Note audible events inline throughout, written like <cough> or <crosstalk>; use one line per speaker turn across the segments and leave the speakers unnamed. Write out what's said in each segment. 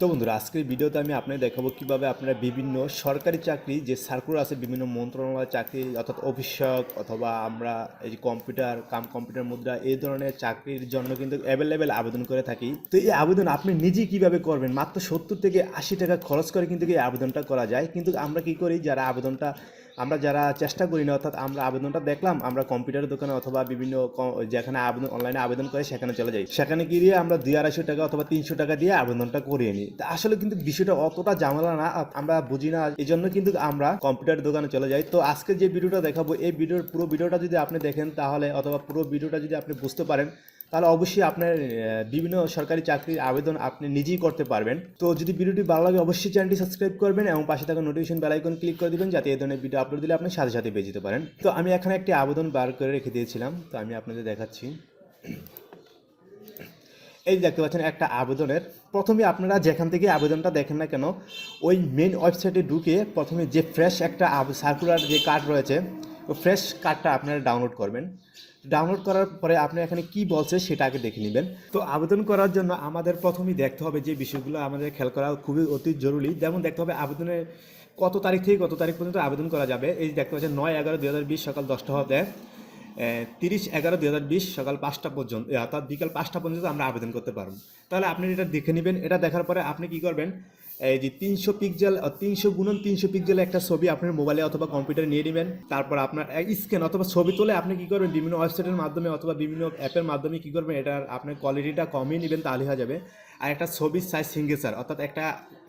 তো বন্ধুরা, আজকের ভিডিওতে আমি আপনাদের দেখাবো কীভাবে আপনারা বিভিন্ন সরকারি চাকরি, যে সার্কুলার আছে, বিভিন্ন মন্ত্রণালয় চাকরি, অর্থাৎ অফিসক অথবা আমরা এই যে কম্পিউটার কাম কম্পিউটার মুদ্রা, এই ধরনের চাকরির জন্য কিন্তু অ্যাভেলেবেল আবেদন করে থাকি। তো এই আবেদন আপনি নিজেই কীভাবে করবেন? মাত্র সত্তর থেকে আশি টাকা খরচ করে কিন্তু এই আবেদনটা করা যায়। কিন্তু আমরা কি করি? যারা আবেদনটা আমরা যারা চেষ্টা করি না, অর্থাৎ আমরা আবেদনটা দেখলাম, আমরা কম্পিউটার দোকানে অথবা বিভিন্ন যেখানে আবেদন অনলাইনে আবেদন করে সেখানে চলে যাই। সেখানে গিয়ে আমরা দুই আড়াইশো টাকা অথবা তিনশো টাকা দিয়ে আবেদনটা করিয়ে নিই। আসলে কিন্তু বিষয়টা অতটা ঝামেলা না আমরা বুঝি না, এই জন্য কিন্তু আমরা কম্পিউটার দোকানে চলে যাই। তো আজকে যে ভিডিওটা দেখাবো, এই ভিডিওর পুরো ভিডিওটা যদি আপনি দেখেন, তাহলে অথবা পুরো ভিডিওটা যদি আপনি বুঝতে পারেন তাহলে অবশ্যই আপনার বিভিন্ন সরকারি চাকরির আবেদন আপনি নিজেই করতে পারবেন। তো যদি ভিডিওটি ভালো লাগে, অবশ্যই চ্যানেলটি সাবস্ক্রাইব করবেন এবং পাশে থাকা নোটিফিকেশন বেল আইকন ক্লিক করে দেবেন, যাতে এই ধরনের ভিডিও আপলোড দিলে আপনি সাথে সাথে পেয়ে যেতে পারেন। তো আমি এখানে একটি আবেদন বার করে রেখে দিয়েছিলাম, তো আমি আপনাদের দেখাচ্ছি। এই দেখতে পাচ্ছেন, একটা আবেদনের। প্রথমে আপনারা যেখান থেকে আবেদনটা দেখেন না কেন, ওই মেন ওয়েবসাইটে ঢুকে প্রথমে যে ফ্রেশ একটা সার্কুলার যে কার্ড রয়েছে, ওই ফ্রেশ কার্ডটা আপনারা ডাউনলোড করবেন। ডাউনলোড করার পরে আপনি এখানে কি বলছে সেটা আগে দেখে নেবেন। তো আবেদন করার জন্য আমাদের প্রথমেই দেখতে হবে যে বিষয়গুলো আমাদের খেয়াল করা খুবই অতি জরুরি। যেমন দেখতে হবে আবেদনের কত তারিখ থেকে কত তারিখ পর্যন্ত আবেদন করা যাবে। এই দেখতে পাচ্ছেন নয় এগারো দুই সকাল দশটা হতে তিরিশ এগারো দুই হাজার বিশ সকাল পাঁচটা পর্যন্ত, অর্থাৎ বিকাল পাঁচটা পর্যন্ত আমরা আবেদন করতে পারব। তাহলে আপনি এটা দেখে নেবেন। এটা দেখার পরে আপনি কি করবেন এই যে তিনশো পিক্সেল তিনশো গুণন তিনশো পিক্সেল একটা ছবি আপনার মোবাইলে অথবা কম্পিউটারে নিয়ে নেবেন। তারপর আপনার স্ক্যান অথবা ছবি তুলে আপনি কী করবেন? বিভিন্ন ওয়েবসাইটের মাধ্যমে অথবা বিভিন্ন অ্যাপের মাধ্যমে কী করবেন? এটার আপনার কোয়ালিটিটা কমিয়ে নেবেন, তাহলে হয়ে যাবে। আর একটা ছবির সাইজ সিঙ্গেচার অর্থাৎ একটা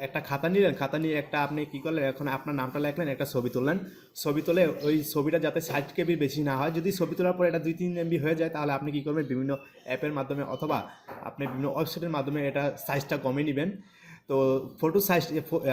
একটা খাতা নিলেন, খাতা নিয়ে একটা আপনি কী করলেন? এখন আপনার নামটা লেখলেন, একটা ছবি তুললেন। ছবি তুলে ওই ছবিটা যাতে ষাট কেবির বেশি না হয়, যদি ছবি তোলার পর এটা দুই তিন এমবি হয়ে যায়, তাহলে আপনি কী করবেন? বিভিন্ন অ্যাপের মাধ্যমে অথবা আপনি বিভিন্ন ওয়েবসাইটের মাধ্যমে এটা সাইজটা কমিয়ে নেবেন। তো ফটো সাইজ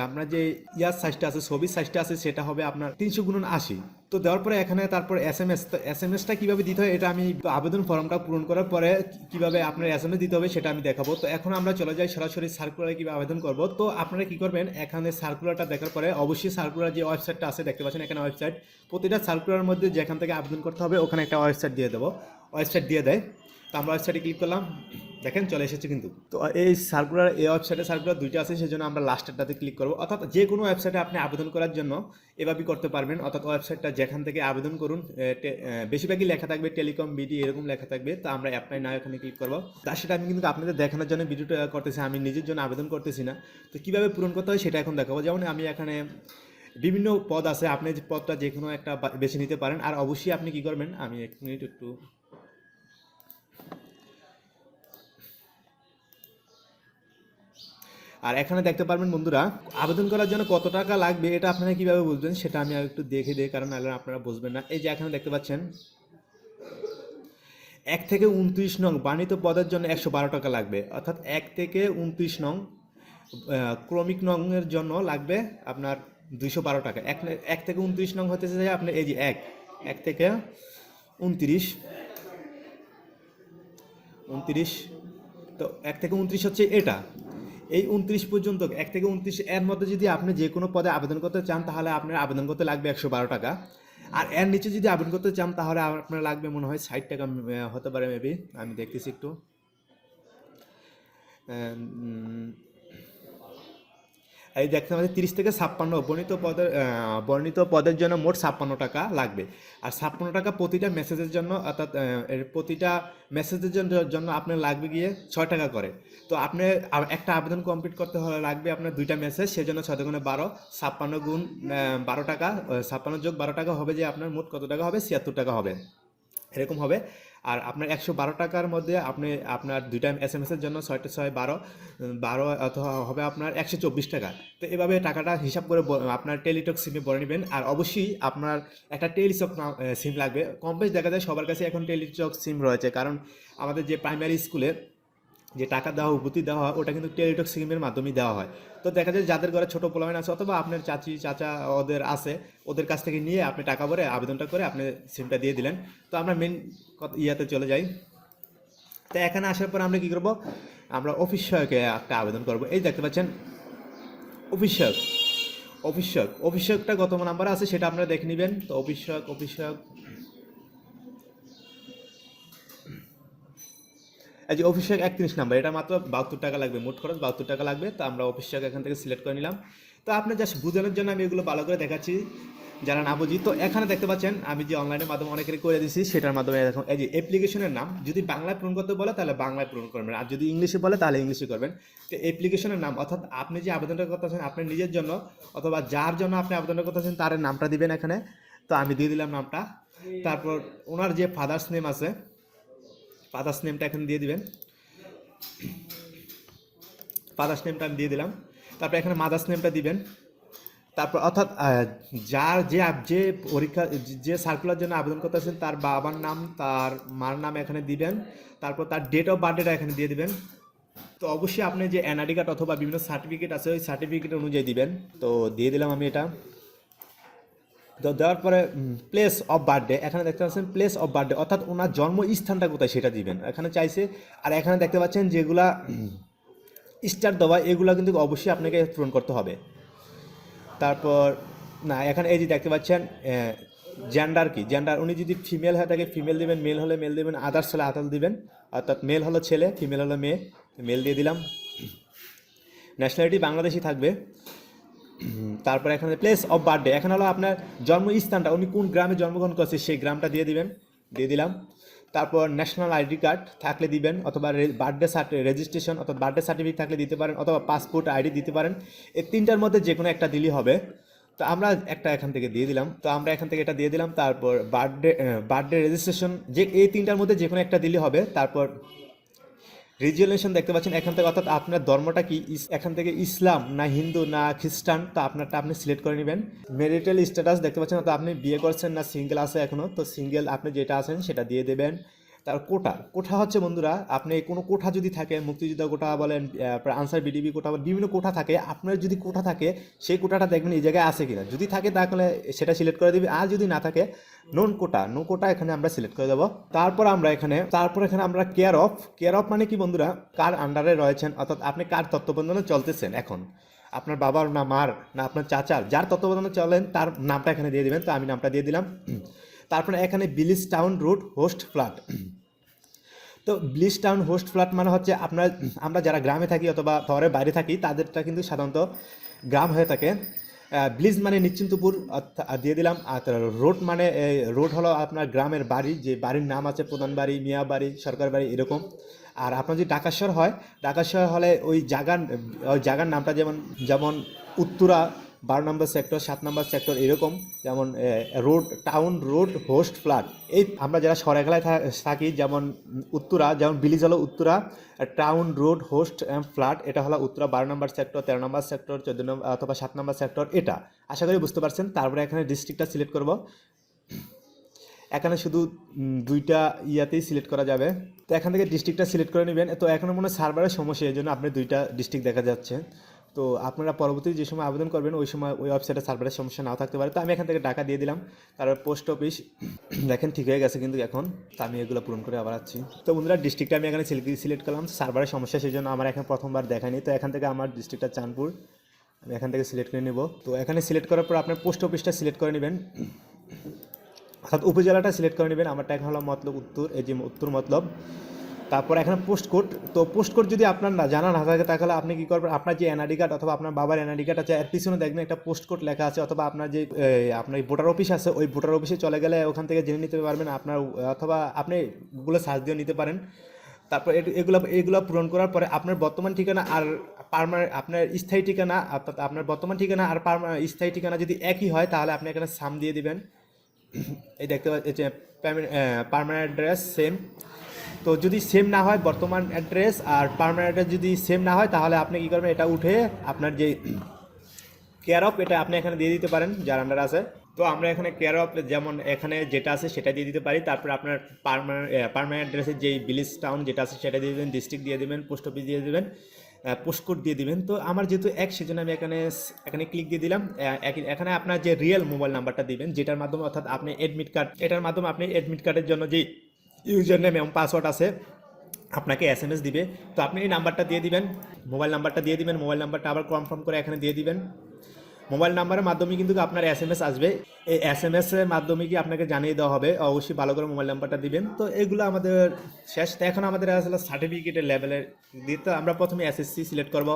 আপনার যে ইয়ার সাইজটা আছে, ছবির সাইজটা আছে, সেটা হবে আপনার তিনশো গুণন আশি। তো দেওয়ার পরে এখানে তারপর S M S S M এসটা কীভাবে দিতে হয়, এটা আমি আবেদন ফর্মটা পূরণ করার পরে কীভাবে আপনার এস এম এস দিতে হবে, সেটা আমি দেখাবো। তো এখন আমরা চলে যাই সরাসরি সার্কুলারে কীভাবে আবেদন করব। তো আপনারা কী করবেন, এখানে সার্কুলারটা দেখার পরে অবশ্যই সার্কুলার যে ওয়েবসাইটটা আছে, দেখতে পাচ্ছেন এখানে ওয়েবসাইট প্রতিটা সার্কুলারের মধ্যে যেখান থেকে আবেদন করতে হবে, ওখানে একটা ওয়েবসাইট দিয়ে দেবো। ওয়েবসাইট দিয়ে দেয়। আমরা ওয়েবসাইটে ক্লিক করলাম। দেখেন চলে এসেছে কিন্তু। তো এই সার্কুলার এই ওয়েবসাইটে সার্কুলার দুইটা আছে সেই জন্য আমরা লাস্টেরটাতে ক্লিক করব। অর্থাৎ যে কোনো ওয়েবসাইটে আপনি আবেদন করার জন্য এভাবেই করতে পারবেন। অর্থাৎ ওয়েবসাইটটা যেখান থেকে আবেদন করুন বেশিরভাগই লেখা থাকবে টেলিকম বিডি এরকম লেখা থাকবে। তো আমরা অ্যাপ্লাই না এখানে ক্লিক করব। তার সেটা আমি কিন্তু আপনাদের দেখানোর জন্য ভিডিওটা করতেছি, আমি নিজের জন্য আবেদন করতেছি না। তো কীভাবে পূরণ করতে হয় সেটা এখন দেখাবো। যেমন আমি এখানে বিভিন্ন পদ আছে, আপনি যে পদটা যে কোনো একটা বেছে নিতে পারেন। আর অবশ্যই আপনি কি করবেন, আমি এক মিনিট একটু আর এখানে দেখতে পারবেন বন্ধুরা, আবেদন করার জন্য কত টাকা লাগবে এটা আপনারা কীভাবে বুঝবেন সেটা আমি একটু দেখে দিই, কারণ নাহলে আপনারা বুঝবেন না। এই যে এখানে দেখতে পাচ্ছেন, এক থেকে উনত্রিশ নং বাণিত পদের জন্য একশো বারো টাকা লাগবে। অর্থাৎ এক থেকে উনত্রিশ নং ক্রমিক নংয়ের জন্য লাগবে আপনার দুইশো বারো টাকা। এক এক থেকে উনত্রিশ নং হতে চাই আপনার এই যে এক এক থেকে উনত্রিশ উনত্রিশ, তো এক থেকে উনত্রিশ হচ্ছে এটা। এই উনত্রিশ পর্যন্ত, এক থেকে উনত্রিশ এর মধ্যে যদি আপনি যে কোনো পদে আবেদন করতে চান, তাহলে আপনার আবেদন করতে লাগবে একশো বারো টাকা। আর এর নিচে যদি আবেদন করতে চান, তাহলে আপনার লাগবে মনে হয় ষাট টাকা হতে পারে মেবি আমি দেখতেছি একটু। এই দেখতে পাচ্ছি তিরিশ থেকে ছাপ্পান্ন, বর্ণিত পদের বর্ণিত পদের জন্য মোট ছাপ্পান্ন টাকা লাগবে। আর ছাপ্পান্ন টাকা প্রতিটা মেসেজের জন্য, অর্থাৎ প্রতিটা মেসেজের জন্য জন্য আপনার লাগবে গিয়ে ছয় টাকা করে। তো আপনি একটা আবেদন কমপ্লিট করতে হলে লাগবে আপনার দুইটা মেসেজ সেজন্য ছয় গুণে বারো, ছাপ্পান্ন গুণ বারো টাকা ছাপ্পান্ন যোগ বারো টাকা হবে যে আপনার মোট কত টাকা হবে? ছিয়াত্তর টাকা হবে। এরকম হবে। আর আপনার একশো বারো টাকার মধ্যে আপনি আপনার দুইটা এস এম এসের জন্য ছয়টা, ছয়, বারো বারো অথবা হবে আপনার একশো চব্বিশ টাকা। তো এভাবে টাকাটা হিসাব করে আপনার টেলিটক সিমে বলে নেবেন। আর অবশ্যই আপনার একটা টেলিটক সিম লাগবে। কম বেশ দেখা যায় সবার কাছে এখন টেলিটক সিম রয়েছে। কারণ আমাদের যে প্রাইমারি স্কুলে যে টাকা দেওয়া, উপতি দেওয়া হয়, ওটা কিন্তু টেলিটক স্কিমের মাধ্যমেই দেওয়া হয়। তো দেখা যায় যাদের ঘরে ছোটো পোলামেন আছে অথবা আপনার চাচি, চাচা ওদের আছে, ওদের কাছ থেকে নিয়ে আপনি টাকা ভরে আবেদনটা করে আপনি সিমটা দিয়ে দিলেন। তো আমরা মেন ইয়াতে চলে যাই। তো এখানে আসার পর আমরা কী করব? আমরা অফিস সহায়কে একটা আবেদন করব। এই দেখতে পাচ্ছেন অফিস সহায়ক অফিস সহায়ক অফিস সহায়কটা কত নাম্বার আছে, সেটা আপনারা দেখে নেবেন। তো অফিস সহায়ক অফিস সহায়ক এই যে অফিস একত্রিশ নাম্বার, এটা মাত্র বাহাত্তর টাকা লাগবে, মোট খরচ বাহাত্তর টাকা লাগবে, তো আমরা অফিস এখান থেকে সিলেক্ট করে নিলাম। তো আপনার জাস্ট বোঝানোর জন্য আমি এগুলো ভালো করে দেখাচ্ছি, যারা না বুঝি। তো এখানে দেখতে পাচ্ছেন, আমি যে অনলাইনের মাধ্যমে অনেকেরই করে দিয়েছি, সেটার মাধ্যমে দেখুন এই যে অ্যাপ্লিকেশনের নাম, যদি বাংলায় পূরণ করতে বলে, তাহলে বাংলায় পূরণ করবেন, আর যদি ইংলিশে বলে, তাহলে ইংলিশে করবেন। তো অ্যাপ্লিকেশনের নাম, অর্থাৎ আপনি যে আবেদনটা করতেছেন আপনি নিজের জন্য, অথবা যার জন্য আপনি আবেদনটা করতেছেন, তার নামটা দিবেন এখানে। তো আমি দিয়ে দিলাম নামটা। তারপর ওনার যে ফাদার্স নেম আছে ফাদার্স নেমটা এখানে দিয়ে দিবেন। ফাদার্স নেমটা আমি দিয়ে দিলাম। তারপর এখানে মাদার্স নেমটা দিবেন। তারপর অর্থাৎ যার যে যে পরীক্ষা, যে সার্কুলার জন্য আবেদন করতেছেন, তার বাবার নাম, তার মার নাম এখানে দিবেন। তারপর তার ডেট অফ বার্থডেটা এখানে দিয়ে দিবেন। তো অবশ্যই আপনি যে এনআইডি কার্ড অথবা বিভিন্ন সার্টিফিকেট আছে, ওই সার্টিফিকেট অনুযায়ী দিবেন। তো দিয়ে দিলাম আমি এটা। তো দেওয়ার পরে প্লেস অফ বার্থডে এখানে দেখতে পাচ্ছেন প্লেস অফ বার্থডে অর্থাৎ ওনার জন্মস্থানটা কোথায় সেটা দিবেন। এখানে চাইছে, আর এখানে দেখতে পাচ্ছেন যেগুলা স্টার দেওয়া, এগুলো কিন্তু অবশ্যই আপনাকে পূরণ করতে হবে। তারপর, না, এখানে এই যে দেখতে পাচ্ছেন জেন্ডার কি? জেন্ডার উনি যদি ফিমেল হয়ে থাকে ফিমেল দিবেন মেল হলে মেল দিবেন আদার্স হলে আদার দিবেন। অর্থাৎ মেল হলো ছেলে ফিমেল হলো মেয়ে মেল দিয়ে দিলাম। <clears throat> ন্যাশনালিটি বাংলাদেশি থাকবে। <clears throat> তারপর এখানে প্লেস অফ বার্থডে এখানে হলো আপনার জন্মস্থানটা, উনি কোন গ্রামে জন্মগ্রহণ করছে সেই গ্রামটা দিয়ে দিবেন, দিয়ে দিলাম। তারপর ন্যাশনাল আইডি কার্ড থাকলে দিবেন, অথবা বার্থডে রেজিস্ট্রেশন অথবা বার্থডে সার্টিফিকেট থাকলে দিতে পারেন, অথবা পাসপোর্ট আইডি দিতে পারেন। এই তিনটার মধ্যে যে কোনো একটা দিলেই হবে। তো আমরা একটা এখান থেকে দিয়ে দিলাম। তো আমরা এখান থেকে এটা দিয়ে দিলাম, তারপর বার্থডে বার্থডে রেজিস্ট্রেশন যে এই তিনটার মধ্যে যে কোনো একটা দিলে হবে। তারপর রিজুলেশন দেখতে পাচ্ছেন এখান থেকে, অর্থাৎ আপনার ধর্মটা কি? এখান থেকে ইসলাম, না হিন্দু, না খ্রিস্টান, তো আপনারটা আপনি সিলেক্ট করে নেবেন। মেরিটাল স্ট্যাটাস দেখতে পাচ্ছেন, অর্থাৎ আপনি বিয়ে করছেন না সিঙ্গেল আছে এখনও তো সিঙ্গেল আপনি যেটা আছেন সেটা দিয়ে দেবেন। তার কোটা। কোঠা হচ্ছে বন্ধুরা, আপনি কোনো কোঠা যদি থাকে, মুক্তিযোদ্ধা কোঠা বলেন আনসার বিডিবি কোটা বলেন, বিভিন্ন কোঠা থাকে, আপনার যদি কোঠা থাকে, সেই কোটাটা দেখবেন এই জায়গায় আছে কিনা। যদি থাকে তাহলে সেটা সিলেক্ট করে দিবি, আর যদি না থাকে, নন কোটা নো কোটা এখানে আমরা সিলেক্ট করে দেবো। তারপর আমরা এখানে, তারপর এখানে আমরা কেয়ার অফ কেয়ার অফ মানে কি বন্ধুরা? কার আন্ডারে রয়েছেন, অর্থাৎ আপনি কার তত্ত্বাবধানে চলতেছেন এখন? আপনার বাবার না মার না আপনার চাচার, যার তত্ত্বাবধানে চলেন, তার নামটা এখানে দিয়ে দিবেন, তো আমি নামটা দিয়ে দিলাম। তারপরে এখানে village town road house flat তো ব্লিচ টাউন হোস্ট ফ্ল্যাট মানে হচ্ছে আপনার, আমরা যারা গ্রামে থাকি অথবা শহরের বাইরে থাকি, তাদেরটা কিন্তু সাধারণত গ্রাম হয়ে থাকে। ব্লিজ মানে নিশ্চিন্তপুর দিয়ে দিলাম। আর রোড মানে রোড হলো আপনার গ্রামের বাড়ি, যে বাড়ির নাম আছে প্রধান বাড়ি, মিয়া বাড়ি, সরকার বাড়ি, এরকম। আর আপনার যদি ডাকাশ্বর হয় ডাকাশ্বর হলে ওই জায়গার ওই জায়গার নামটা যেমন যেমন উত্তরা বারো নম্বর সেক্টর সাত নম্বর সেক্টর এরকম, যেমন road town road house flat এই আমরা যারা সরাইখালায় থাকি, যেমন, উত্তরা, যেমন বিলিজ হলো Uttara town road house and flat এটা হলো উত্তরা, বারো নম্বর সেক্টর তেরো নম্বর সেক্টর চোদ্দ নম্বর অথবা সাত নম্বর সেক্টর এটা। আশা করি বুঝতে পারছেন, তারপরে এখানে ডিস্ট্রিক্টটা সিলেক্ট করব। এখানে শুধু দুইটা ইয়াতেই সিলেক্ট করা যাবে। তো এখান থেকে ডিস্ট্রিক্টটা সিলেক্ট করে নেবেন। তো এখানে মনে হয় সার্ভারের সমস্যা, এই জন্য আপনি দুইটা ডিস্ট্রিক্ট দেখা যাচ্ছে। তো আপনারা পরবর্তী যে সময় আবেদন করবেন, ওই সময় ওই ওয়েবসাইটে সার্ভারের সমস্যা নাও থাকতে পারে। তো আমি এখান থেকে টাকা দিয়ে দিলাম। তারপর পোস্ট অফিস দেখেন ঠিক হয়ে গেছে কিন্তু এখন। তো আমি এগুলো পূরণ করে আবার আছি তো বন্ধুরা ডিস্ট্রিক্টটা আমি এখানে সিলেক্ট করলাম। সার্ভারের সমস্যা সেই জন্য আমার এখন প্রথমবার দেখায়নি তো এখান থেকে আমার ডিস্ট্রিক্টটা চাঁদপুর। আমি এখান থেকে সিলেক্ট করে নেব। তো এখানে সিলেক্ট করার পর আপনার পোস্ট অফিসটা সিলেক্ট করে নেবেন। অর্থাৎ উপজেলাটা সিলেক্ট করে নেবেন। আমারটা এখন হলো মতলব উত্তর, এই যে উত্তর মতলব। তারপর এখানে পোস্ট কোড তো পোস্ট কোড যদি আপনার না জানা না থাকে, তাহলে আপনি কি করবেন? আপনার যে এনআইডি কার্ড অথবা আপনার বাবার এনআইডি কার্ড আছে, এর পিছনে দেখবেন একটা পোস্ট কোড লেখা আছে, অথবা আপনার যে আপনার ভোটার অফিস আছে, ওই ভোটার অফিসে চলে গেলে ওখান থেকে জেনে নিতে পারবেন আপনার, অথবা আপনি গুগলে সার্চ দিয়ে নিতে পারেন। তারপর এগুলো এগুলো পূরণ করার পরে আপনার বর্তমান ঠিকানা আর পারমানেন্ট আপনার স্থায়ী ঠিকানা, অর্থাৎ আপনার বর্তমান ঠিকানা আর পারমা- স্থায়ী ঠিকানা যদি একই হয়, তাহলে আপনি এখানে সাম দিয়ে দিবেন। এই দেখতে পাচ্ছি পারমানেন্ট অ্যাড্রেস সেম তো যদি সেম না হয় বর্তমান অ্যাড্রেস আর পারমানেন্ট অ্যাড্রেস যদি সেম না হয়, তাহলে আপনি কী করবেন? এটা উঠে আপনার যে কেয়ার অফ এটা আপনি এখানে দিয়ে দিতে পারেন, যার আন্ডার আছে। তো আমরা এখানে কেয়ার অফ যেমন এখানে যেটা আছে সেটা দিয়ে দিতে পারি। তারপর আপনার পারমানেন্ট পারমানেন্ট অ্যাড্রেসের যেই বিলিজ টাউন যেটা আছে সেটা দিয়ে দেবেন ডিস্ট্রিক্ট দিয়ে দেবেন পোস্ট অফিস দিয়ে দেবেন পোস্ট কোড দিয়ে দিবেন। তো আমার যেহেতু এক, সেজন্য আমি এখানে এখানে ক্লিক দিয়ে দিলাম। এখানে আপনার যে রিয়েল মোবাইল নাম্বারটা দিবেন, যেটার মাধ্যমে অর্থাৎ আপনি অ্যাডমিট কার্ড এটার মাধ্যমে আপনি অ্যাডমিট কার্ডের জন্য যে ইউজার নেম এবং পাসওয়ার্ড আছে, আপনাকে এস এম এস দিবে। তো আপনি এই নাম্বারটা দিয়ে দিবেন মোবাইল নাম্বারটা দিয়ে দিবেন মোবাইল নাম্বারটা আবার কনফার্ম করে এখানে দিয়ে দিবেন। মোবাইল নাম্বারের মাধ্যমে কিন্তু আপনার এস এম এস আসবে। এই এস এম এস এর মাধ্যমে কি আপনাকে জানিয়ে দেওয়া হবে? অবশ্যই ভালো করে মোবাইল নাম্বারটা দিবেন। তো এগুলো আমাদের শেষ। এখন আমাদের আসলে সার্টিফিকেটের লেভেলের দিতে আমরা প্রথমে এসএসসি সিলেক্ট করব।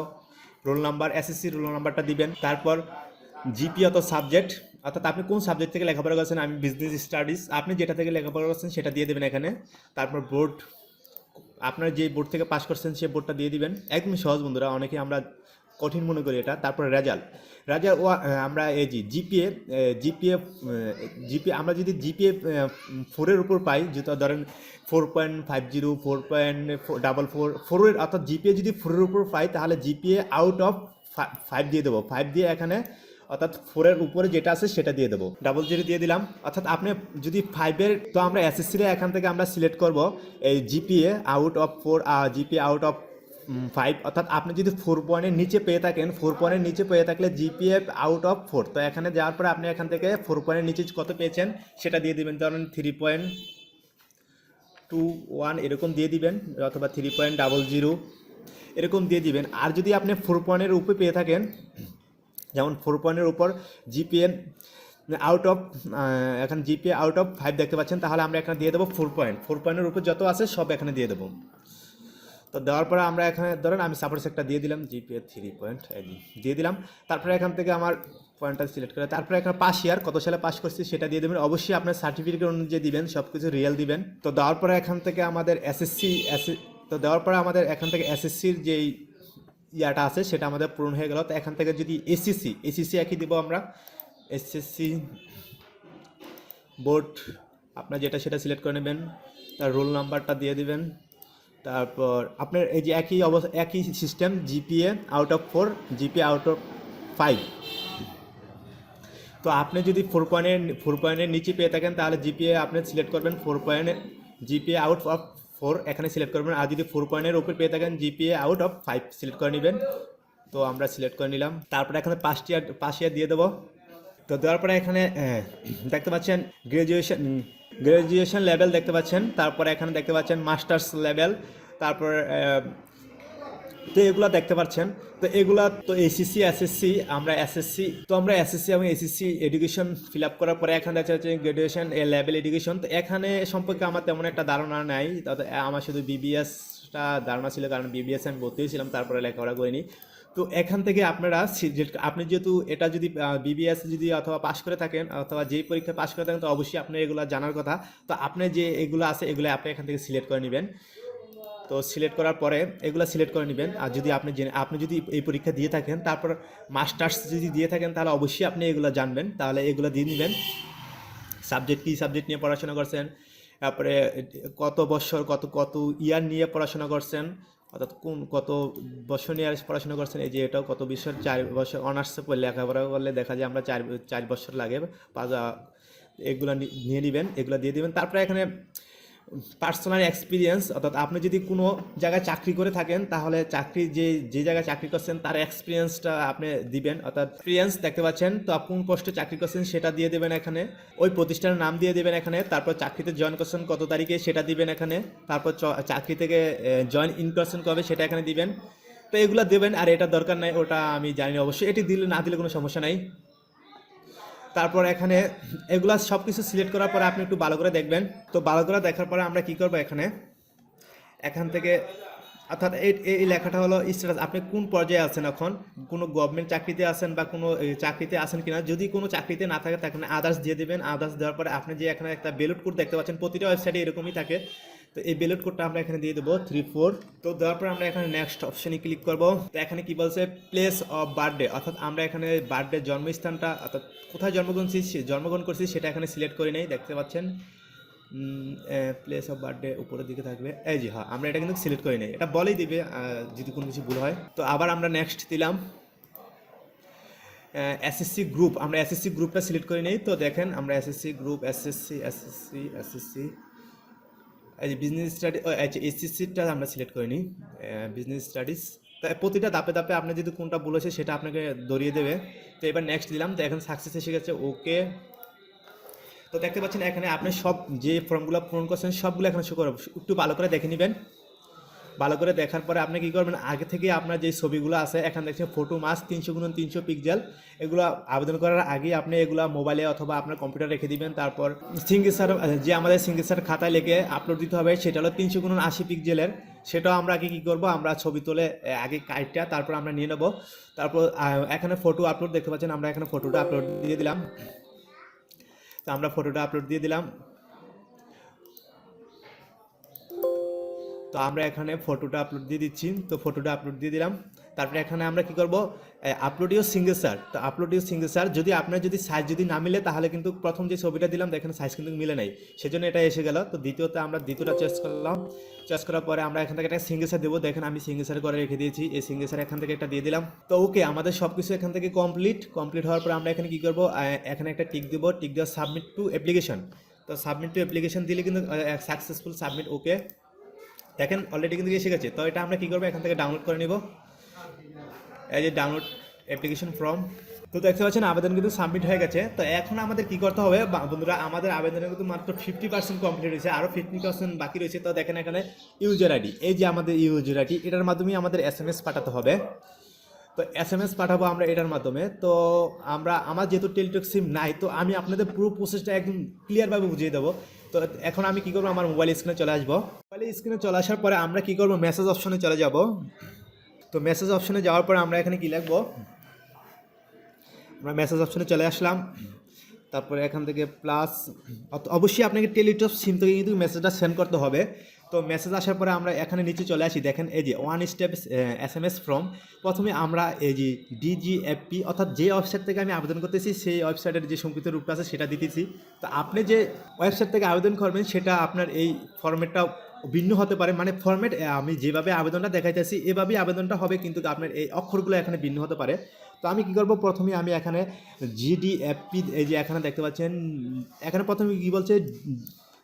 রোল নাম্বার এসএসসি রোল নাম্বারটা দিবেন। তারপর জিপি অত সাবজেক্ট অর্থাৎ আপনি কোন সাবজেক্ট থেকে লেখাপড়া করছেন? আমি বিজনেস স্টাডিজ আপনি যেটা থেকে লেখাপড়া করছেন সেটা দিয়ে দেবেন এখানে। তারপর বোর্ড আপনার যে বোর্ড থেকে পাস করছেন সেই বোর্ডটা দিয়ে দিবেন। একদমই সহজ বন্ধুরা, অনেকে আমরা কঠিন মনে করি এটা। তারপর রেজাল্ট রেজাল্ট ও আমরা এই জি জিপিএ জিপিএ জিপিএ আমরা যদি জিপিএ ফোরের উপর পাই যেটা ধরেন four point five zero four point double four ফোরের অর্থাৎ জিপিএ যদি ফোরের উপর পাই, তাহলে জিপিএ আউট অফ ফাইভ দিয়ে দেবো। ফাইভ দিয়ে এখানে অর্থাৎ ফোরের উপরে যেটা আছে সেটা দিয়ে দেবো। ডাবল জিরো দিয়ে দিলাম। অর্থাৎ আপনি যদি ফাইভের তো আমরা এসএসসির এখান থেকে আমরা সিলেক্ট করব। এই GPA out of four GPA out of five অর্থাৎ আপনি যদি ফোর পয়েন্টের নিচে পেয়ে থাকেন ফোর পয়েন্টের নিচে পেয়ে থাকলে জিপিএফ আউট অফ ফোর তো এখানে যাওয়ার পরে আপনি এখান থেকে ফোর পয়েন্টের নিচে কত পেয়েছেন সেটা দিয়ে দিবেন। ধরেন থ্রি পয়েন্ট টু ওয়ান এরকম দিয়ে দিবেন, অথবা থ্রি পয়েন্ট ডাবল জিরো এরকম দিয়ে দিবেন। আর যদি আপনি ফোর পয়েন্টের উপরে পেয়ে থাকেন যেমন ফোর পয়েন্টের উপর জিপিএ আউট অফ এখন জিপিএ আউট অফ ফাইভ দেখতে পাচ্ছেন, তাহলে আমরা এখানে দিয়ে দেবো ফোর পয়েন্ট ফোর পয়েন্টের উপর যত আছে সব এখানে দিয়ে দেবো। তো দেওয়ার পরে আমরা এখানে, ধরেন আমি সাপোর্ট একটা দিয়ে দিলাম জিপিএ থ্রি পয়েন্ট দিয়ে দিলাম। তারপরে এখান থেকে আমার পয়েন্টটা সিলেক্ট করে, তারপরে এখানে পাস ইয়ার কত সালে পাস করছি সেটা দিয়ে দেবেন। অবশ্যই আপনার সার্টিফিকেট অনুযায়ী দিবেন সব কিছু রিয়েল দিবেন। তো দেওয়ার পরে এখান থেকে আমাদের এসএসসি তো দেওয়ার পরে আমাদের এখান থেকে এসএসসির যেই ইয়াটা আছে, সেটা আমাদের পূরণ হয়ে গেল। তো এখান থেকে যদি এসিসি এসিসি একই দিব আমরা। এসএসসি বোর্ড, আপনার যেটা সেটা সিলেক্ট করে নেবেন, তার রোল নাম্বারটা দিয়ে দিবেন। তারপর আপনার এই যে একই অবস্থা, একই system, GPA out of four GPA out of five তো আপনি যদি ফোর পয়েন্টের ফোর পয়েন্টের নিচে পেয়ে থাকেন, তাহলে জিপিএ আপনি সিলেক্ট করবেন ফোর পয়েন্টের জিপিএ আউট অফ ফোর এখানে সিলেক্ট করবেন আর যদি ফোর পয়েন্টের উপর পেয়ে থাকেন GPA out of five select করে নেবেন। তো আমরা সিলেক্ট করে নিলাম। তারপরে এখানে পাঁচটি ইয়ার দিয়ে দেবো। তো দেওয়ার পরে এখানে দেখতে পাচ্ছেন গ্রাজুয়েশন গ্রাজুয়েশন লেভেল দেখতে পাচ্ছেন। তারপরে এখানে দেখতে পাচ্ছেন মাস্টার্স লেভেল তারপর তো এগুলো দেখতে পাচ্ছেন। তো এগুলা তো এসএসসি এসএসসি আমরা এসএসসি তো আমরা এসএসসি এবং এসএসসি এডুকেশন ফিল আপ করার পরে এখানে দেখা যাচ্ছে গ্রাজুয়েশন এ লেভেল এডুকেশন তো এখানে সম্পর্কে আমার তেমন একটা ধারণা নাই। আমার শুধু বিবিএসটা ধারণা ছিল, কারণ বিবিএস আমি ভর্তি হয়েছিলাম, তারপরে লেখাপড়া করিনি। তো এখান থেকে আপনারা আপনি যেহেতু এটা যদি বিবিএস যদি অথবা পাশ করে থাকেন, অথবা যেই পরীক্ষা পাশ করে থাকেন, তো অবশ্যই আপনার এগুলো জানার কথা। তো আপনি যে এগুলো আছে, এগুলো আপনি এখান থেকে সিলেক্ট করে নেবেন। তো সিলেক্ট করার পরে এগুলো সিলেক্ট করে নেবেন। আর যদি আপনি জেনে আপনি যদি এই পরীক্ষা দিয়ে থাকেন, তারপর মাস্টার্স যদি দিয়ে থাকেন, তাহলে অবশ্যই আপনি এগুলো জানবেন। তাহলে এগুলো দিয়ে নেবেন সাবজেক্ট কী সাবজেক্ট নিয়ে পড়াশোনা করছেন? তারপরে কত বছর, কত কত ইয়ার নিয়ে পড়াশোনা করছেন? অর্থাৎ কোন কত বছর নিয়ে পড়াশোনা করছেন? এই যে এটাও কত বছর? চার বছর অনার্সে লেখাপড়া করলে দেখা যায় আমরা চার চার বছর লাগে। পাঁচ এগুলো নিয়ে নেবেন, এগুলো দিয়ে দিবেন। তারপরে এখানে পার্সোনাল এক্সপিরিয়েন্স অর্থাৎ আপনি যদি কোনো জায়গায় চাকরি করে থাকেন, তাহলে চাকরি যে যে জায়গায় চাকরি করছেন, তার এক্সপিরিয়েন্সটা আপনি দিবেন। অর্থাৎ এক্সপিরিয়েন্স দেখতে পাচ্ছেন, তো আপনি কোন পোস্টে চাকরি করছেন সেটা দিয়ে দেবেন এখানে। ওই প্রতিষ্ঠানের নাম দিয়ে দেবেন এখানে। তারপর চাকরিতে জয়েন করছেন কত তারিখে সেটা দিবেন এখানে। তারপর চাকরি থেকে জয়েন ইন করছেন কবে সেটা এখানে দিবেন। তো এগুলো দেবেন, আর এটা দরকার নাই, ওটা আমি জানি অবশ্যই এটি দিলে, না দিলে কোনো সমস্যা নাই। তারপর এখানে এগুলা সব কিছু সিলেক্ট করার পরে আপনি একটু ভালো করে দেখবেন। তো ভালো করে দেখার পরে আমরা কি করব এখানে? এখান থেকে অর্থাৎ এই লেখাটা হলো স্ট্যাটাস আপনি কোন পর্যায়ে আছেন এখন? কোনো গভর্নমেন্ট চাকরিতে আছেন বা কোনো চাকরিতে আছেন কিনা? যদি কোনো চাকরিতে না থাকে, তাহলে আদার্স দিয়ে দেবেন। আদার্স দেওয়ার পরে আপনি যে এখানে একটা বেলুট কোড দেখতে পাচ্ছেন, প্রতিটা ওয়েবসাইটে এরকমই থাকে। তো এই বেলুট কোডটা আমরা এখানে দিয়ে দেবো থ্রি ফোর তো দেওয়ার পর আমরা এখানে নেক্সট অপশনে ক্লিক করব। তো এখানে কি বলছে? প্লেস অফ বার্থডে অর্থাৎ আমরা এখানে বার্থডে জন্মস্থানটা, অর্থাৎ কোথায় জন্মগ্রহণ জন্মগ্রহণ করছি সেটা এখানে সিলেক্ট করে নেই, দেখতে পাচ্ছেন? প্লেস অফ বার্থডে উপরের দিকে থাকবে। এই জি হ্যাঁ আমরা এটা কিন্তু সিলেক্ট করে নেই। এটা বলেই দিবে যদি কোনো কিছু ভুল হয়। তো আবার আমরা নেক্সট দিলাম। এসএসসি গ্রুপ আমরা এসএসসি গ্রুপটা সিলেক্ট করে নেই। তো দেখেন, আমরা SSC group SSC SSC SSC এই বিজনেস স্টাডি আচ্ছা এসএসসিটা আমরা সিলেক্ট করে নিই বিজনেস স্টাডিজ তো প্রতিটা দাপে দাপে আপনি যদি কোনটা বলেছে সেটা আপনাকে ধরিয়ে দেবে। তো এবার নেক্সট দিলাম, তো এখন সাকসেস এসে গেছে ওকে তো দেখতে পাচ্ছেন এখানে আপনি সব যে ফর্মগুলো পূরণ করছেন, সবগুলো এখানে শো করবে। একটু ভালো করে দেখে নেবেন। ভালো করে দেখার পরে আপনি কী করবেন? আগে থেকে আপনার যে ছবিগুলো আছে, এখানে দেখছেন ফটো মাস তিনশো গুণ তিনশো পিক্সেল এগুলো আবেদন করার আগে আপনি এগুলো মোবাইলে অথবা আপনার কম্পিউটার রেখে দিবেন। তারপর সিঙ্গেসার যে আমাদের সিঙ্গেসার খাতায় লিখে আপলোড দিতে হবে, সেটা হলো তিনশো গুণ আশি পিক্সেলের সেটাও আমরা আগে কী করব? আমরা ছবি তুলে আগে কাইটটা তারপর আমরা নিয়ে নেব। তারপর এখানে ফটো আপলোড দেখতে পাচ্ছেন, আমরা এখানে ফটোটা আপলোড দিয়ে দিলাম। তো আমরা ফটোটা আপলোড দিয়ে দিলাম। তো আমরা এখানে ফটোটা আপলোড দিয়ে দিচ্ছি। তো ফটোটা আপলোড দিয়ে দিলাম। তারপরে এখানে আমরা কি করব? আপলোড ইউর সিঙ্গেসার তো আপলোড ইউর সিঙ্গেসার যদি আপনার যদি সাইজ যদি না মিলে, তাহলে কিন্তু প্রথম যে ছবিটা দিলাম, দেখেন সাইজ কিন্তু মিলে নাই। সেজন্য এটা এসে গেল। তো দ্বিতীয়তে আমরা দ্বিতীয়টা চয়েস করলাম। চয়েস করার পরে আমরা এখান থেকে একটা সিঙ্গেসার দেবো। দেখেন আমি সিঙ্গেসার করে রেখে দিয়েছি। এই সিঙ্গেসার এখান থেকে একটা দিয়ে দিলাম। তো ওকে আমাদের সব কিছু এখান থেকে কমপ্লিট কমপ্লিট হওয়ার পর আমরা এখানে কি করব? এখানে একটা টিক দেবো। টিক দেওয়া সাবমিট টু অ্যাপ্লিকেশন তো সাবমিট টু অ্যাপ্লিকেশন দিলে কিন্তু সাকসেসফুল সাবমিট ওকে দেখেন অলরেডি কিন্তু এসে গেছে। তো এটা আমরা কী করব? এখান থেকে ডাউনলোড করে নিব। এই যে ডাউনলোড অ্যাপ্লিকেশন ফর্ম তো দেখতে পাচ্ছেন, আবেদন কিন্তু সাবমিট হয়ে গেছে। তো এখন আমাদের কি করতে হবে? বন্ধুরা, আমাদের আবেদনের কিন্তু মাত্র ফিফটি পার্সেন্ট কমপ্লিট হয়েছে। আরও ফিফটি পার্সেন্ট বাকি রয়েছে। তো দেখেন এখানে ইউজার আইডি এই যে আমাদের ইউজার আইডি এটার মাধ্যমে আমাদের এস এম এস পাঠাতে হবে। তো এস এম এস পাঠাবো আমরা এটার মাধ্যমে। তো আমরা, আমার যেহেতু টেলিটক সিম নাই, তো আমি আপনাদের পুরো প্রসেসটা একদম ক্লিয়ারভাবে বুঝিয়ে দেবো। তো এখন আমি কি করব? আমার মোবাইল স্ক্রিনে চলে আসব। মোবাইল স্ক্রিনে চলে আসার পরে আমরা কি করব? মেসেজ অপশনে চলে যাব। তো মেসেজ অপশনে যাওয়ার পরে আমরা এখানে কি লিখব? আমরা মেসেজ অপশনে চলে আসলাম। তারপরে এখান থেকে প্লাস অবশ্যই আপনাকে টেলিটপ সিম থেকে কিন্তু মেসেজটা সেন্ড করতে হবে। তো মেসেজ আসার পরে আমরা এখানে নিচে চলে আসি। দেখেন এই যে one step S M S from প্রথমে আমরা এই যে ডিজিএফপি অর্থাৎ যে ওয়েবসাইট থেকে আমি আবেদন করতেছি, সেই ওয়েবসাইটের যে সংক্ষিপ্ত রূপটা আছে, সেটা দিতেছি। তো আপনি যে ওয়েবসাইট থেকে আবেদন করবেন, সেটা আপনার এই ফর্মেটটা ভিন্ন হতে পারে। মানে ফর্মেট আমি যেভাবে আবেদনটা দেখাইতেছি, এভাবেই আবেদনটা হবে, কিন্তু আপনার এই অক্ষরগুলো এখানে ভিন্ন হতে পারে। তো আমি কি করব? প্রথমে আমি এখানে জিডিএফপি এই যে এখানে দেখতে পাচ্ছেন, এখানে প্রথমে কি বলছে?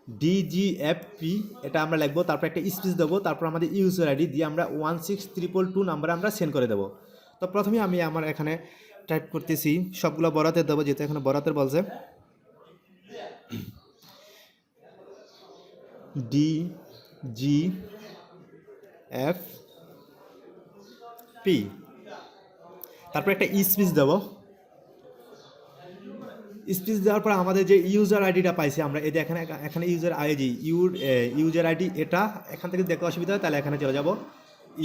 ডিজিএফপি এটা আমরা লিখব, তারপর একটা স্পেস দেবো, তারপর আমাদের ইউজার আইডি দিয়ে আমরা ওয়ান সিক্স ট্রিপল টু নাম্বারে আমরা সেন্ড করে দেবো। তো প্রথমে আমি আমার এখানে টাইপ করতেছি, সবগুলো বরাতে দেবো, যেহেতু এখানে বরাতের বলছে। ডি জি এফ পি তারপর একটা স্পিচ দেবো। স্পিচ দেওয়ার পর আমাদের যে ইউজার আইডিটা পাইছি আমরা, এই এখানে এখানে user ID your user ID এটা, এখান থেকে দেখতে অসুবিধা হয়, তাহলে এখানে চলে যাব।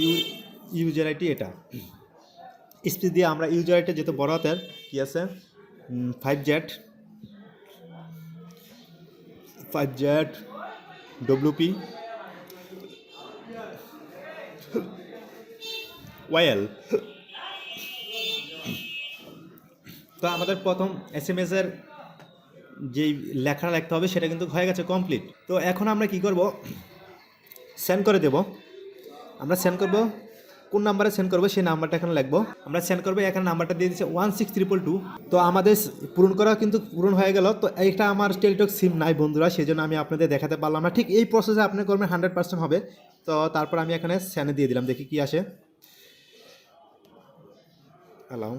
ইউ ইউজার আইডি এটা। স্পিচ দিয়ে আমরা ইউজার আইডিটা যেহেতু বড় হাতের, কী আছে? Five Z five Z WP well তো আমাদের প্রথম এস এম এসের যেই লেখা লিখতে হবে, সেটা কিন্তু হয়ে গেছে কমপ্লিট তো এখন আমরা কি করব? সেন্ড করে দেব। আমরা সেন্ড করব। কোন নাম্বারে সেন্ড করব? সেই নাম্বারটা এখানে লিখব। আমরা সেন্ড করব, এখানে নাম্বারটা দিয়ে দিচ্ছে ওয়ান সিক্স ট্রিপল টু তো আমাদের পূরণ করা কিন্তু পূরণ হয়ে গেল। তো এইটা আমার টেলিটক সিম নাই বন্ধুরা সেই জন্য আমি আপনাদের দেখাতে পারলাম না। ঠিক এই প্রসেসে আপনি করবেন হান্ড্রেড পার্সেন্ট হবে। তো তারপর আমি এখানে স্যানে দিয়ে দিলাম, দেখি কি আসে। অ্যালাউ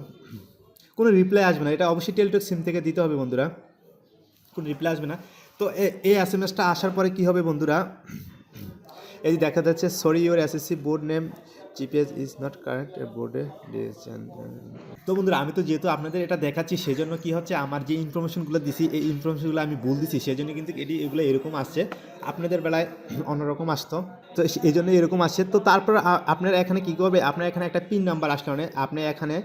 কোনো রিপ্লাই আসবে না। এটা অবশ্যই টেলিটক সিম থেকে দিতে হবে বন্ধুরা। কোনো রিপ্লাই আসবে না। তো এই এস এম এসটা আসার পরে কী হবে বন্ধুরা? এই যে দেখা যাচ্ছে sorry your S SSC board name GPS is not correct বোর্ডে তো বন্ধুরা, আমি তো যেহেতু আপনাদের এটা দেখাচ্ছি, সেজন্য কি হচ্ছে, আমার যে ইনফরমেশনগুলো দিছি, এই ইনফরমেশনগুলো আমি ভুল দিছি, সেজন্য কিন্তু এটি, এগুলো এরকম আসছে। আপনাদের বেলায় <clears throat> অন্যরকম আসতো। তো এই জন্য এরকম আসছে তো তারপর আপনারা এখানে কী করবে? আপনার এখানে একটা পিন নাম্বার আসলে মানে আপনি এখানে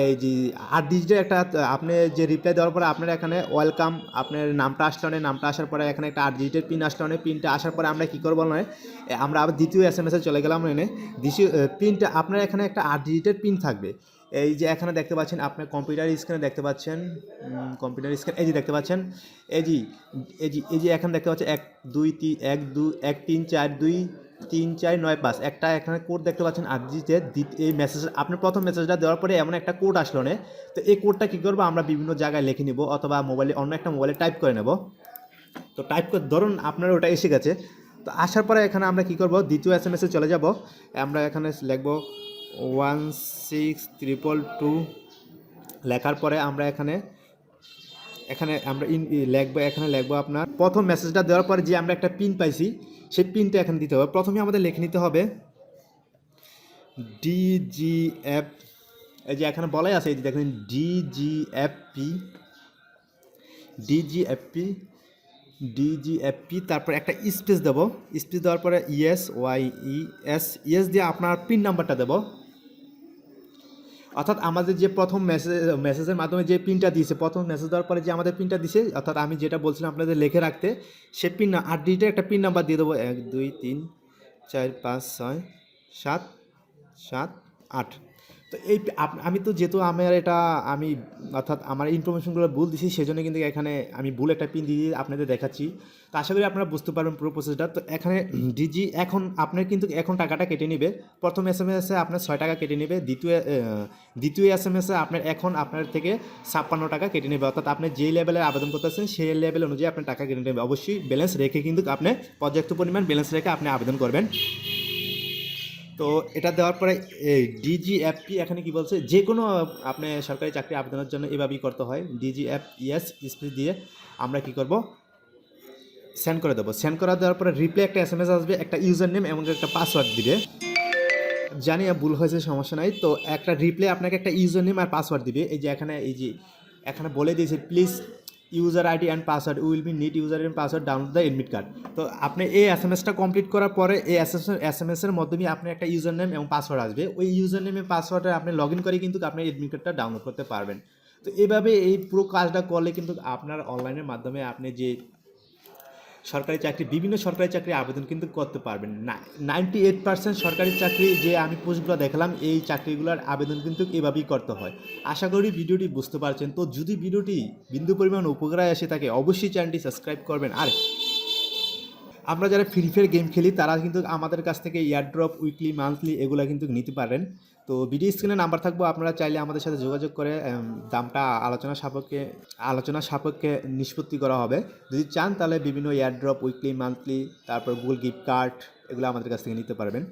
এই যে আট ডিজিটের একটা, আপনি যে রিপ্লাই দেওয়ার পরে আপনার এখানে ওয়েলকাম আপনার নামটা আসলে মানে নামটা আসার পরে এখানে একটা আট ডিজিটের পিন আসলে মানে পিনটা আসার পরে আমরা কী করব মানে আমরা আবার দ্বিতীয় এস এম এসে চলে গেলাম এনে দ্বিতীয় পিনটা আপনার এখানে একটা আট ডিজিটের পিন থাকবে। এই যে এখানে দেখতে পাচ্ছেন আপনার কম্পিউটার স্ক্রিনে দেখতে পাচ্ছেন কম্পিউটার স্ক্রিন এই যে দেখতে পাচ্ছেন, এই যে এই যে এই যে এখানে দেখতে পাচ্ছেন, এক, দুই তিন এক দুই এক, তিন, চার, দুই, তিন, চার, নয়, পাঁচ, একটা এখানে কোড দেখতে পাচ্ছেন আর দিতে এই মেসেজ আপনার প্রথম মেসেজটা দেওয়ার পরে এমন একটা কোড আসলো না, তো এই কোডটা কী করব আমরা বিভিন্ন জায়গায় লিখে নিব অথবা মোবাইলে অন্য একটা মোবাইলে টাইপ করে নেব। তো টাইপ করে, ধরুন আপনার ওটা এসে গেছে, তো আসার পরে এখানে আমরা কি করব, দ্বিতীয় এস এম এসে চলে যাব, আমরা এখানে লিখব ওয়ান সিক্স ট্রিপল টু লেখার পরে আমরা এখানে এখানে আমরা ইন লিখব, এখানে লিখব আপনার। প্রথম মেসেজটা দেওয়ার পরে যে আমরা একটা পিন পাইছি, সেই পিনটা এখানে দিতে হবে। প্রথমে আমাদের লিখে নিতে হবে ডিজিএফ এই যে এখানে বলাই আছে, এই যে দেখেন ডিজিএফপি ডিজিএফপি ডিজিএফপি তারপর একটা স্পেস দেবো। স্পেস দেওয়ার পরে ES Y E S ES দিয়ে আপনার পিন নাম্বারটা দেবো। অর্থাৎ আমাদের যে প্রথম মেসেজ মেসেজের মাধ্যমে যে পিনটা দিয়েছে, প্রথম মেসেজ দেওয়ার পরে যে আমাদের পিনটা দিছে অর্থাৎ আমি যেটা বলছিলাম আপনাদের লিখে রাখতে, সে পিন না আট ডিজিটের একটা পিন নাম্বার দিয়ে দেবো। এক, দুই, তিন, চার, পাঁচ, ছয়, সাত সাত, আট। তো এই আমি তো যেহেতু আমার এটা, আমি অর্থাৎ আমার ইনফরমেশনগুলো ভুল দিছি, সেজন্য কিন্তু এখানে আমি ভুল একটা পিন দিয়ে আপনাদের দেখাচ্ছি। তো আশা করি আপনারা বুঝতে পারবেন পুরো প্রসেসটা তো এখানে <clears throat> ডিজি এখন, আপনার কিন্তু এখন টাকাটা কেটে নেবে। প্রথম এস এম এসে আপনার ছয় টাকা কেটে নেবে। দ্বিতীয় দ্বিতীয় এস এম এসে আপনার এখন আপনার থেকে ছাপ্পান্ন টাকা কেটে নেবে। অর্থাৎ আপনি যেই লেভেলের আবেদন করতেছেন, সেই লেভেল অনুযায়ী আপনার টাকা কেটে নেবে। অবশ্যই ব্যালেন্স রেখে কিন্তু আপনি পর্যাপ্ত পরিমাণ ব্যালেন্স রেখে আপনি আবেদন করবেন। তো এটা দেওয়ার পরে এই ডিজিএফপি এখানে কি বলছে? যে কোনো আপনি সরকারি চাকরি আবেদনের জন্য এভাবেই করতে হয়। ডিজিএফ ইএস স্পেস দিয়ে আমরা কি করব? সেন্ড করে দেবো। সেন্ড করা দেওয়ার পরে রিপ্লে একটা এস এম এস আসবে, একটা ইউজার নেম এবং একটা পাসওয়ার্ড দিবে। জানি ভুল হয়েছে, সমস্যা নাই। তো একটা রিপ্লে আপনাকে একটা ইউজার নেম আর পাসওয়ার্ড দিবে। এই যে এখানে, এই যে, এখানে বলে দিয়েছে please user ID and password will be need user and password download the admit card তো আপনি এই এস এম এসটা কমপ্লিট করার পরে এই এস এস এস এম এসের মাধ্যমে আপনি একটা ইউজার নেম এবং পাসওয়ার্ড আসবে। ওই ইউজার নেমে পাসওয়ার্ডে আপনি লগ ইন করে কিন্তু আপনি এডমিট কার্ডটা ডাউনলোড করতে পারবেন। তো এইভাবে এই পুরো কাজটা করলে কিন্তু আপনার অনলাইনের মাধ্যমে আপনি যে সরকারি চাকরি, বিভিন্ন সরকারি চাকরি আবেদন কিন্তু করতে পারবেন। না নাইনটি এইট পার্সেন্ট সরকারি চাকরি যে আমি পোস্টগুলো দেখালাম, এই চাকরিগুলোর আবেদন কিন্তু এভাবেই করতে হয়। আশা করি ভিডিওটি বুঝতে পারছেন। তো যদি ভিডিওটি বিন্দু পরিমাণ উপকারে আসে থাকে, অবশ্যই চ্যানেলটি সাবস্ক্রাইব করবেন। আর আমরা যারা ফ্রি ফায়ার গেম খেলি, তারা কিন্তু আমাদের কাছ থেকে ইয়ারড্রপ উইকলি, মান্থলি এগুলো কিন্তু নিতে পারেন। তো ভিডিও স্ক্রিনে নাম্বার থাকব, আপনারা চাইলে আমাদের সাথে যোগাযোগ করে দামটা আলোচনা সাপেক্ষে আলোচনা সাপেক্ষে নিষ্পত্তি করা হবে। যদি চান তাহলে বিভিন্ন এয়ারড্রপ উইকলি মান্থলি তারপর গুগল গিফট কার্ড এগুলো আমাদের কাছ থেকে নিতে পারবেন।